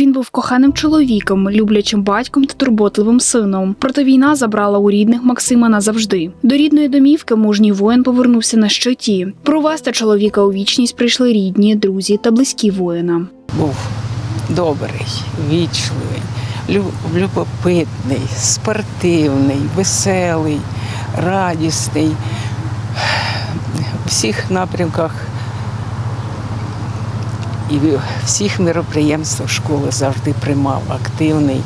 Він був коханим чоловіком, люблячим батьком та турботливим сином. Проте війна забрала у рідних Максима назавжди. До рідної домівки мужній воїн повернувся на щиті. Провести чоловіка у вічність прийшли рідні, друзі та близькі воїна. був добрий, вічливий, любопитний, спортивний, веселий, радісний. У всіх напрямках і всіх мероприємствах школи завжди приймав активний,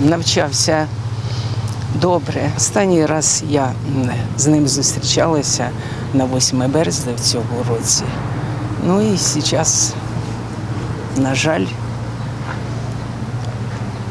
навчався добре. Останній раз я з ним зустрічалася на 8 березня в цьому році. Ну і зараз, на жаль,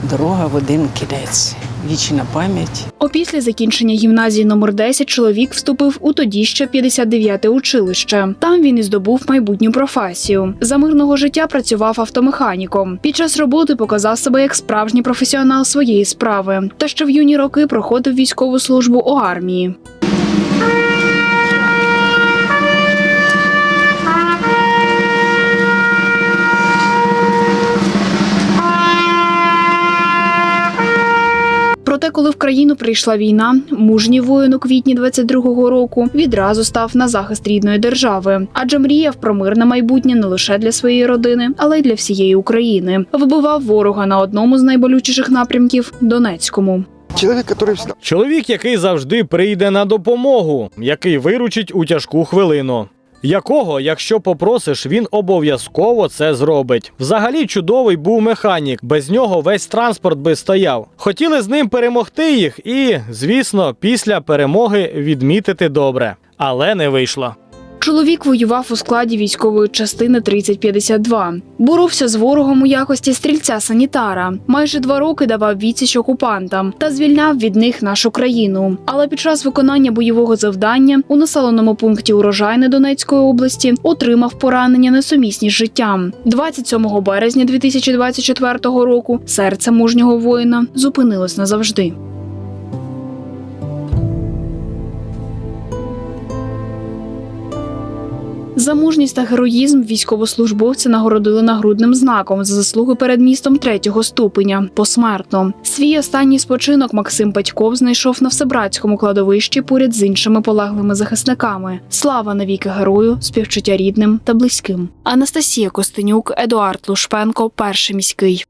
дорога в один кінець. Вічна пам'ять. Опісля закінчення гімназії номер 10 чоловік вступив у тоді ще 59-те училище. Там він і здобув майбутню професію. За мирного життя працював автомеханіком. Під час роботи показав себе як справжній професіонал своєї справи. Та ще в юні роки проходив військову службу у армії. Коли в країну прийшла війна, мужній воїн у квітні 22-го року відразу став на захист рідної держави, адже мріяв про мирне майбутнє не лише для своєї родини, але й для всієї України. Вибивав ворога на одному з найболючіших напрямків Донецькому. Чоловік, який завжди прийде на допомогу, який виручить у тяжку хвилину. Якого, якщо попросиш, він обов'язково це зробить. Взагалі чудовий був механік, без нього весь транспорт би стояв. Хотіли з ним перемогти їх і, звісно, після перемоги відмітити добре. Але не вийшло. Чоловік воював у складі військової частини 3052. Боровся з ворогом у якості стрільця-санітара. Майже два роки давав відсіч окупантам та звільняв від них нашу країну. Але під час виконання бойового завдання у населеному пункті Урожайне Донецької області отримав поранення несумісні з життям. 27 березня 2024 року серце мужнього воїна зупинилось назавжди. За мужність та героїзм військовослужбовця нагородили нагрудним знаком за заслуги перед містом третього ступеня посмертно. Свій останній спочинок Максим Петьков знайшов на всебратському кладовищі поряд з іншими полеглими захисниками. Слава навіки герою, співчуття рідним та близьким. Анастасія Костенюк, Едуард Лушпенко, перший міський.